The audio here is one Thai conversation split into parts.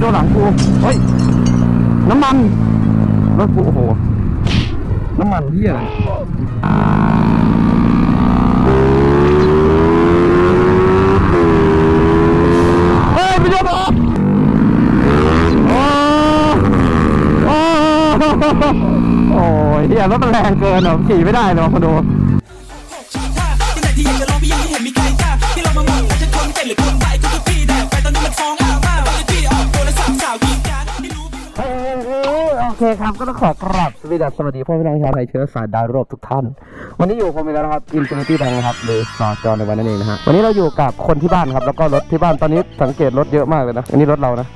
โดนหลังกูเฮ้ย น้ำมัน รถกูโอ้โห น้ำมันเฮียอะไรเฮ้ยไม่ใช่ผมโอ้โอ้โอ้ยเฮียรถมันแรงเกินเหรอขี่ไม่ได้เลยมาดูที่ไหนที่อยากจะลองพี่ยังไม่เห็นมีใครกล้าที่เรามาหมดว่าจะคนเป็นหรือคนตา เคครับก็ต้องขอกราบสวัสดีสวัสดีพ่อพี่น้องชาวไทยเชื้อสายดาวโรบทุกท่าน วันนี้อยู่ผมอีกแล้วนะครับ Infinity Bank นะครับหรือซอจอในวันนั้นเองนะฮะวันนี้เราอยู่กับคนที่บ้านครับแล้วก็รถที่บ้านตอนนี้สังเกตรถเยอะมากเลยนะอันนี้รถเรานะ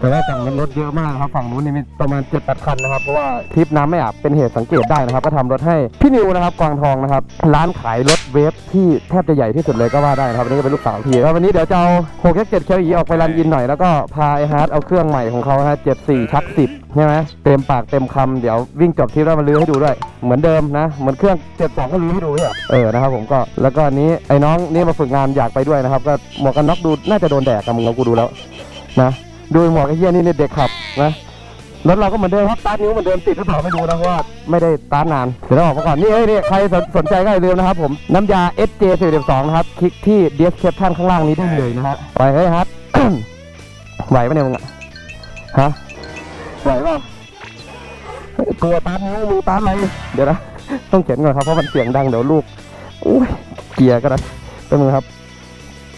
แต่ว่าฝั่งนั้นรถเยอะมากครับฝั่งนู้นนี่มีประมาณ7จ็ดแปดคันนะครับเพราะว่าทริปน้ำไม่อาบเป็นเหตุสังเกตได้นะครับ ก็ทำรถให้พี่นิวนะครับกวางทองนะครับร้านขายรถเวฟที่แทบจะใหญ่ที่สุดเลยก็ว่าได้นะครับนนี้ก็เป็นลูกสาวพี่แล้ววันนี้เดี๋ยวจะเอาหกเจ็ดเคียวอีออกไปรันยินหน่อยแล้วก็พาไอฮาร์ดเอาเครื่องใหม่ของเขาฮะเจ็ดสี่ชักสิบใช่ไหมเต็มปากเต็มคำเดี๋ยววิ่งจบทริปแล้วมาลื้อให้ดูด้วย เหมือนเดิมนะ เหมือนเครื่องเจ็ดสองก็ลื้อให้ดูเนี่ยเออนะครับผมก็แล้วก็นนี้ไอ้น้องนี่มาฝึกงานอยากไปด้วยนะครับ ก็หมวกกันน็อกดูน่าจะโดนแดดกับมึงเรากูดูแล้วนะ ดูหมวกไอ้เหี้ยนี่เนี่ยเด็กขับนะรถเราก็เหมือนเดิมครับตาร์ทนิ้วเหมือนเดิมติดหรือเปล่าไม่รู้นะเพราะว่าไม่ได้ตาร์ทนานเดี๋ยวเราออกมาก่อนนี่เอ้ยนี่ใครสนสนใจก็อย่าลืมนะครับผมน้ำยา SJ 42นะครับคลิกที่ description ข้างล่างนี้ได้เลยนะฮะไปเฮ้ยฮัทไหวปะเนี่ยมึงอะฮะไหวเปล่าเฮ้ยตัวตาร์ทนิ้วมือตาร์ทอะไรเดี๋ยวนะต้องเขียนก่อนครับเพราะมันเสียงดังเดี๋ยวลูกอุ้ยเกียร์ก็ได้เป็นมึงครับ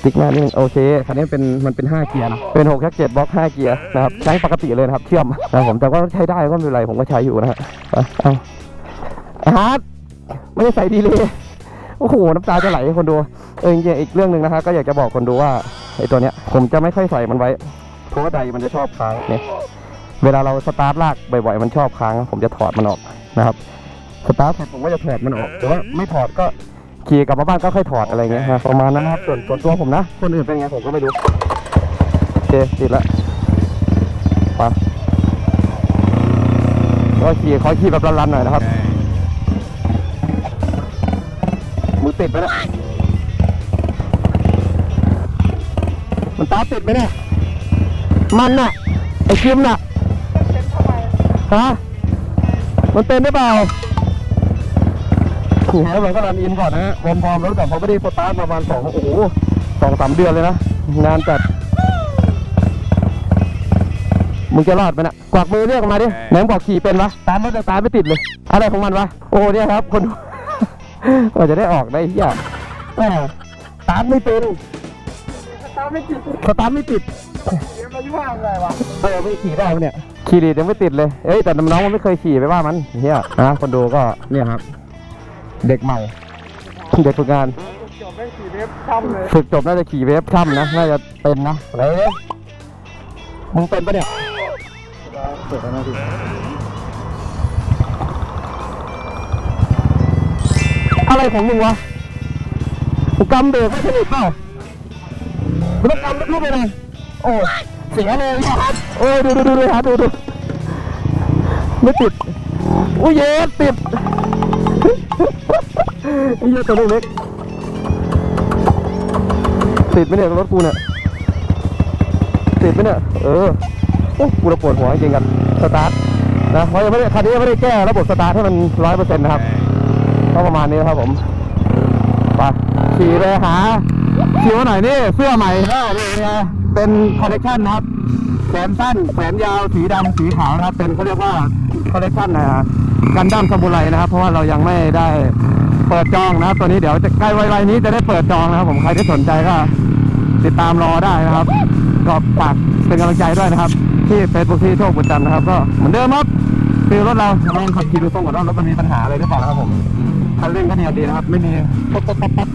ติ๊กหน้านิดนึงโอเคคันนี้เป็นมันเป็น 5 เกียร์นะเป็น6แค่7บล็อก5เกียร์นะครับใช้ปกติเลยนะครับเชื่อมนะผมแต่ว่าใช้ได้ก็ไม่เป็นไรผมก็ใช้อยู่นะฮะเอาไอ้ฮาร์ดไม่ได้ใส่ดีเลยโอ้โหน้ำตาจะไหลคนดูเออจริงอีกเรื่องหนึ่งนะฮะก็อยากจะบอกคนดูว่าไอ้ตัวเนี้ยผมจะไม่ค่อยใส่มันไว้เพราะว่าใดมันจะชอบค้างเนี่ยเวลาเราสตาร์ทลากบ่อยๆมันชอบค้าง ผมจะถอดมันออกนะครับสตาร์ทเสร็จผมก็จะถอดมันออกแต่ว่าไม่ถอดก็ ขี่กลับมาบ้านก็ค่อยถอดอะไรเงี้ยฮะประมาณนั้นนะครับส่วนส่วนตัวผมนะ คนอื่นเป็นไงผมก็ไม่รู้ โอเคติดละไปก็ขี่ขอขี่แบบรันๆหน่อยนะครับมือติดไหมเนี่ยมันตาติดไหมเนี่ยมันน่ะไอ้คิมน่ะฮะมันเป็นหรือเปล่า ขี่ให้มันก็รันอินก่อนนะฮะวอร์มพร้อมแล้วแต่พอไม่ได้สตาร์ทประมาณสองโอ้โหสองสามเดือนเลยนะ งานจัด มึงจะรอดไหมน่ะกวักมือเรียกออกมาดิไหนมึงบอกขี่เป็นวะตามรถจะตามไม่ติดเลย อะไรของมันวะ โอ้เนี่ยครับ คนก็จะได้ออกได้เฮียแหมตามไม่เป็นสตาร์ทไม่ติดสตาร์ทไม่ติดเดี๋ยวมันว่างไงวะเออไม่ขี่ได้ปะเนี่ยขี่ดีดยังไม่ติดเลย เอ้ยแต่น้องมันไม่เคยขี่ไปว่ามันเฮียนะคนดูก็เนี่ยครับ เด็กใหม่ เด็กฝึกงานฝึกจบน่าจะขี่เวฟช่ำนะ น่าจะเป็นนะอะไรเนี่ยมึงเป็นปะเนี่ย เปิดแล้วนะพี่อะไรของมึงวะกูกำเบรกไม่สนิทเปล่ากูต้องกำลูกไปเลยโอ้เสียเลยครับโอ้ยดูดูดูดูฮะดูดูไม่ติดอุ้ยเย็ดติด ไอ้เหี้ยตัวเล็กๆติดไหมเนี่ยรถกูเนี่ยติดไหมเนี่ยเออโอ้กูระปวดหัวจริงๆกันสตาร์ทนะเพราะยังไม่ได้คันนี้ยังไม่ได้แก้ระบบสตาร์ทให้มันร้อยเปอร์เซ็นต์นะครับก็ประมาณนี้ครับผมไปขี่ไปหาคิวหน่อยนี่เสื้อใหม่ก็นี่ไงเป็นคอลเลคชันนะครับแขนสั้นแขนยาวสีดำสีขาวนะครับเป็นเขาเรียกว่าคอลเลคชันนะฮะ กันดั้มซามูไรนะครับ เพราะว่าเรายังไม่ได้เปิดจองนะครับ ตัวนี้เดี๋ยวจะใกล้ไวๆนี้จะได้เปิดจองนะครับ ผมใครที่สนใจก็ติดตามรอได้นะครับ ก็ฝากเป็นกำลังใจด้วยนะครับ ที่เฟซบุ๊กที่โชคบุญจันทร์นะครับ ก็เหมือนเดิมครับฟิลรถเราลองขับขี่ดูตรงก่อนว่ารถมันมีปัญหาอะไรหรือเปล่าครับผมคันเร่งก็เนี่ยดีนะครับ ไม่มีป๊บป๊บป๊บป๊บ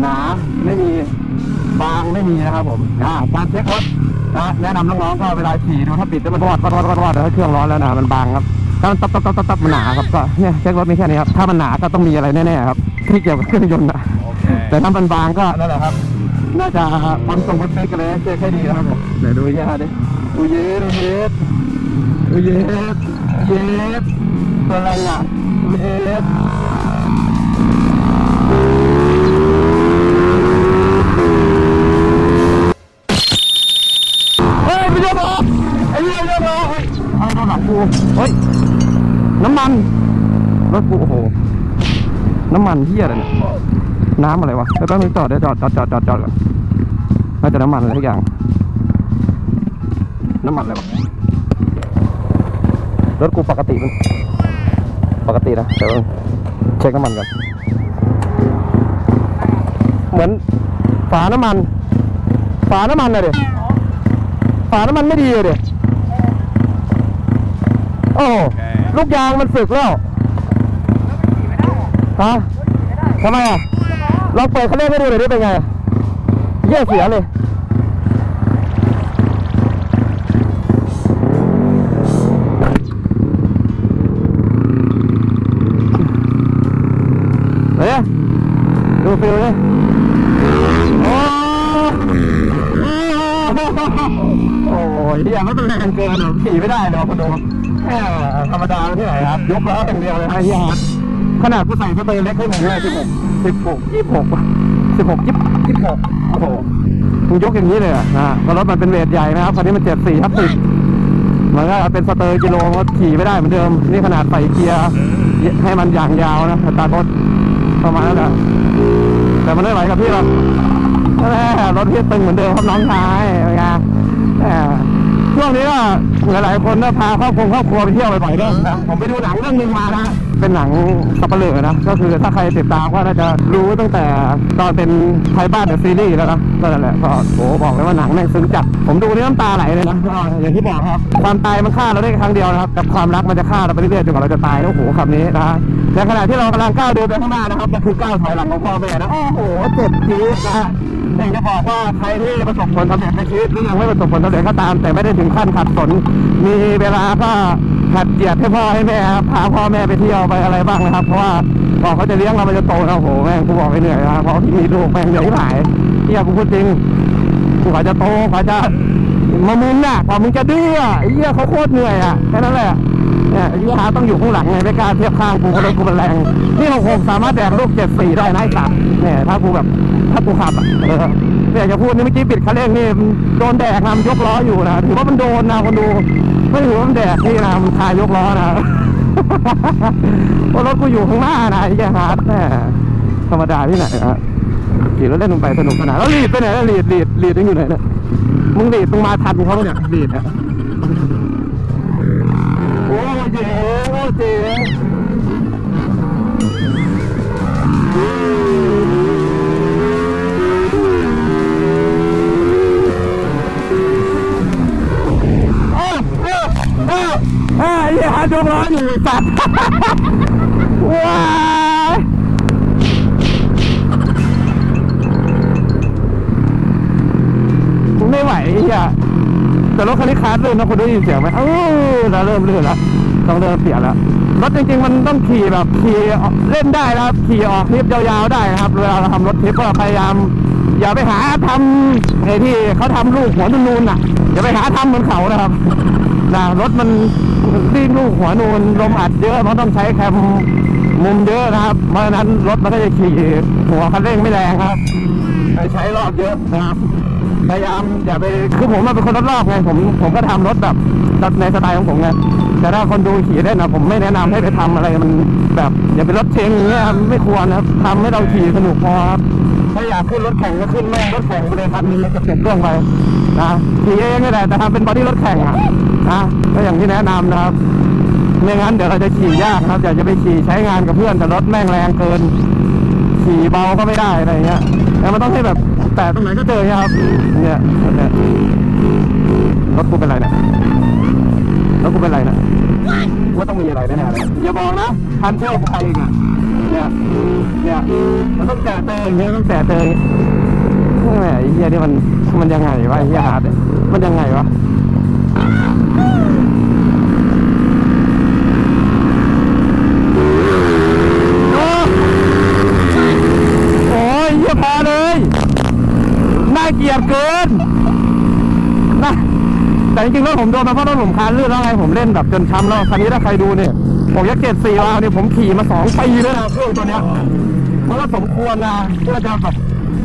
หนาไม่มีบางไม่มีนะครับผมอ่าการเช็ครถนะแนะนำน้องๆก็เวลาขี่ดูถ้าปิดแล้วมันรอดรอดรอดรอดถ้าเครื่องร้อนแล้วนะมันบางครับ ถ้ามันตับตับตับตับตับมันหนาครับก็เนี่ยเช็ครถมีแค่นี้ครับถ้ามันหนาก็ต้องมีอะไรแน่ๆครับที่เกี่ยวกับเครื่องยนต์นะแต่ถ้ามันบางก็นั่นแหละครับ น่าจะความตรงมันเป๊กกันเลยเช็คให้ดีนะครับผมเดี๋ยวดูเยอะดิดูเยอะดูเยอะดูเยอะเยอะตัวอะไรอะดูเยอะเฮ้ยไม่ยอมออกไอ้เหี้ยไม่ยอมออกเฮ้ยเอาโดนหลังกูเฮ้ยน้ำ มันรถกูโอ้โห น้ำมันเหี้ยอะไรเนี่ยน้ำอะไรวะเดี๋ยวแป๊บนึงจอดเดี๋ยวจอดจอดจอดจอดจอดก่อนน่าจะน้ำมันอะไรทุกอย่าง น้ำมันอะไรวะรถกูปกติมันปกตินะเดี๋ยวเช็คน้ำมันก่อนเหมือนฝาน้ำมัน ฝาน้ำมันเลยดิฝาน้ำมันไม่ดีเลยดิ โอ้โหลูกยางมันสึกแล้วฮะทำไมอะลองเปิดเขาเล่นให้ดูหน่อยดิเป็นไงเยี่ยเสียเลยเฮ้ยดูฟิลเลยโอ้โอ้ยเฮียมันแรงเกินอะขี่ไม่ได้เดี๋ยวมาดูแหม ธรรมดาที่ไหนครับ ยกล้ออย่างเดียวเลยไอ้เฮียขนาดกูใส่สเตอร์เล็กให้มึงเลยสิบหกสิบหกยี่สิบหกสิบหกยี่สิบหกโอ้โหมึงยกอย่างนี้เลยอะนะรถมันเป็นเวทใหญ่นะครับคันนี้มันเจ็ดสี่ทับสิบมันก็เป็นสเตอร์กิโลก็ขี่ไม่ได้เหมือนเดิม นี่ขนาดใส่เกียร์ให้มันอย่างยาวนะตาร์ทรถประมาณนั้นแหละแต่มันไม่ไหวกับพี่หรอกนั่นแหละรถพี่ตึงเหมือนเดิมครับน้องชายเป็นไงแหมช่วงนี้ก็ หลายๆคนก็พาครอบครัวครอบครัวไปเที่ยวบ่อยๆเรื่องนะผมไปดูหนังเรื่องหนึงมานะ เป็นหนังสับเปลือนะ ก็คือถ้าใครติดตามก็น่าจะรู้ตั้งแต่ตอนเป็นไทยบ้านเดอะซีรีส์แล้วนะก็นั่นแหละก็โหบอกเลยว่าหนังแม่งซึ้งจัด ผมดูนี่น้ำตาไหลเลยนะก็อย่างที่บอกครับ ความตายมันฆ่าเราได้แค่ครั้งเดียวนะครับแต่ความรักมันจะฆ่าเราไปเรื่อยๆจนกว่าเราจะตายโอ้โหคำนี้นะฮะในขณะที่เรากำลังก้าวเดินไปข้างหน้านะครับมันคือก้าวถอยหลังของพ่อแม่นะโอ้โหเจ็บจี๊ดนะฮะ อยากจะบอกว่าใครที่ประสบผลสำเร็จในชีวิตหรือยังไม่ประสบผลสำเร็จก็ตาม แต่ไม่ได้ถึงขั้นขัดสน มีเวลาก็ขัดเจียดให้พ่อให้แม่ครับพาพ่อแม่ไปเที่ยวไปอะไรบ้างนะครับ เพราะว่าบอกเขาจะเลี้ยงเรามันจะโตนะโอ้โหแม่งกูบอกไปเหนื่อยนะเพราะที่มีลูกแม่งเหนื่อยที่หายเฮียกูพูดจริงกูกว่าจะโตกว่าจะมามึงน่ะกว่ามึงจะดื้อไอ้เหี้ยเขาโคตรเหนื่อยอะแค่นั้นแหละ เนี่ยไอ้เหี้ยหาต้องอยู่ข้างหลังไงไม่กล้าเทียบข้างกูเพราะรถกูมันแรงนี่ของผมสามารถแดกลูกเจ็ดสี่ได้นะไอ้สัตว์เนี่ยถ้ากูแบบถ้ากูขับอะเออเนี่ยจะพูดนี่เมื่อกี้ปิดคันเร่งนี่โดนแดกนำยกล้ออยู่นะถือว่ามันโดนนะคนดูไม่ถือว่ามันแดกนี่นะมันคายกล้อนะเพราะรถกูอยู่ข้างหน้านะไอ้เหี้ยฮาร์ดแน่ธรรมดาที่ไหนนะขี่รถเล่นลงไปสนุกสนานแล้วลีดไปไหนแล้วลีดลีดลีดยังอยู่ไหนเนี่ยมึงลีดมึงมาทันเขาเนี่ยลีดเนี่ยโอ้ เจ๋งโอ้เจ๋งอ้าวอ้าวอ้าวอ้าวไอ้ยฮาร์ดยกล้อนอยู่สัตว์ว้ายไม่ไหวอ้เหี้ยแต่รถคันนี้คาร์ดลื่นะคุณได้ยินเสียงไหมเออเราเริ่มลื่นแล้ว ต้องเริ่มเปลี่ยแล้วรถจริงๆมันต้องขี่แบบขี่เล่นได้นะครับขี่ออกทริปยาวๆได้ครับเวลาเราทำรถทริปก็พยายาม อย่าไปหาทำไอ้ที่เขาทำลูกหัวนูนๆน่ะอย่าไปหาทำเหมือนเขานะครับนะรถมันดิ้งลูกหัวนูนลมอัดเยอะมันต้องใช้แคมมุมเยอะนะครับเพราะฉะนั้นรถมันก็จะขี่หัวคันเร่งไม่แรงครับใช้รอบเยอะนะครับพยายามอย่าไปคือผมมาเป็นคนรถรอบไงผมผมก็ทำรถแบบ ในสไตล์ของผมไงแต่ถ้าคนดูขี่เล่นะผมไม่แนะนำให้ไปทำอะไรมันแบบอย่าไปรถเชงอย่างเงี้ยไม่ควรนะครับทำให้เราขี่สนุกพอครับถ้าอยากขึ้นรถแข่งก็ขึ้นแม่งรถแข่งไปเลยครับมีจะเก็บเครื่องไปนะขี่เองนี่แหละแต่ทำเป็นบอดี้รถแข่งอะนะก็อย่างที่แนะนำนะครับไม่งั้นเดี๋ยวเราจะขี่ยากครับอยากจะไปขี่ใช้งานกับเพื่อนแต่รถแม่งแรงเกิน ขี่เบาก็ไม่ได้อะไรเงี้ยแต่มันต้องให้แบบแตะตรงไหนก็เจอครับเนี่ยเนี่ยรถกูเป็นไรเนี่ย รถกูเป็นไรนี่ยว่าต้องมีอะไรแน่ๆเลยอย่าบอกนะคันเที่ยวใครเองอะเนี่ยเนี่ยมันต้องแตะเตยอย่างเงี้ยต้องแตะเตยแหมไอ้เหี้ยนี่มันมันยังไงวะไอ้เหี้ยฮาร์ดมันยังไงวะโอ้โอ้ยเหี้ยพอเลยน่าเกลียดเกินน่ะ แต่จริงๆรถผมโดนมาเพราะรถผมคานลื่นแล้วไงผมเล่นแบบจนช้ำแล้วคันนี้ถ้าใครดูเนี่ยผมยักเจ็ดสี่วาล์วเนี่ยผมขี่มาสองปีแล้วนะเครื่องตัวเนี้ยเพราะว่าสมควรนะเพื่อจะแบบ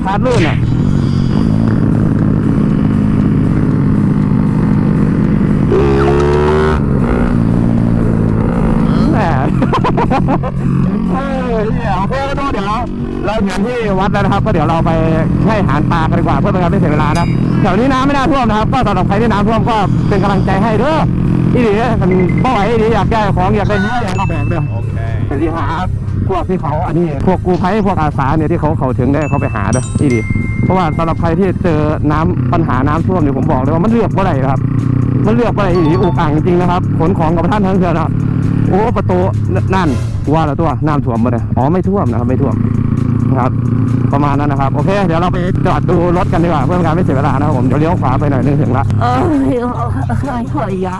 คานลื่นอะ ถึงที่วัดแล้วนะครับ ก็เดี๋ยวเราไปให้อาหารปลากันดีกว่าเพื่อเป็นการไม่เสียเวลานะแถวนี้น้ำไม่น่าท่วมนะครับ ก็สำหรับใครที่น้ำท่วมก็เป็นกำลังใจให้เด้ออีหลีมันบ่ไหวอีหลีอยากได้ของอยากได้เนื้อยากได้แบบเด้อแต่ที่หาพวกที่เขาอันนี้พวกกูภัยพวกอาสาเนี่ยที่เขาเขาถึงได้เขาไปหาเด้อนี่ดิเพราะว่าสำหรับใครที่เจอน้ำปัญหาน้ำท่วมเนี่ยผมบอกเลยว่ามันเลือกว่าไรครับ มันเลือกว่าไรอีอุกอ่างจริงๆนะครับขนของกับท่านทั้งเถื่อนนะโอ้ประตูนนั่นว่าแล้วตัวน้ำท่วมมาเลยอ๋อไม่ท่วมนะครับไม่ท่วม นะครับ ประมาณนั้นนะครับ โอเค เดี๋ยวเราไปจอดดูรถกันดีกว่าเพื่อการไม่เสียเวลานะครับผม เดี๋ยวเลี้ยวขวาไปหน่อยนึงถึงละ เออขอยขอยะ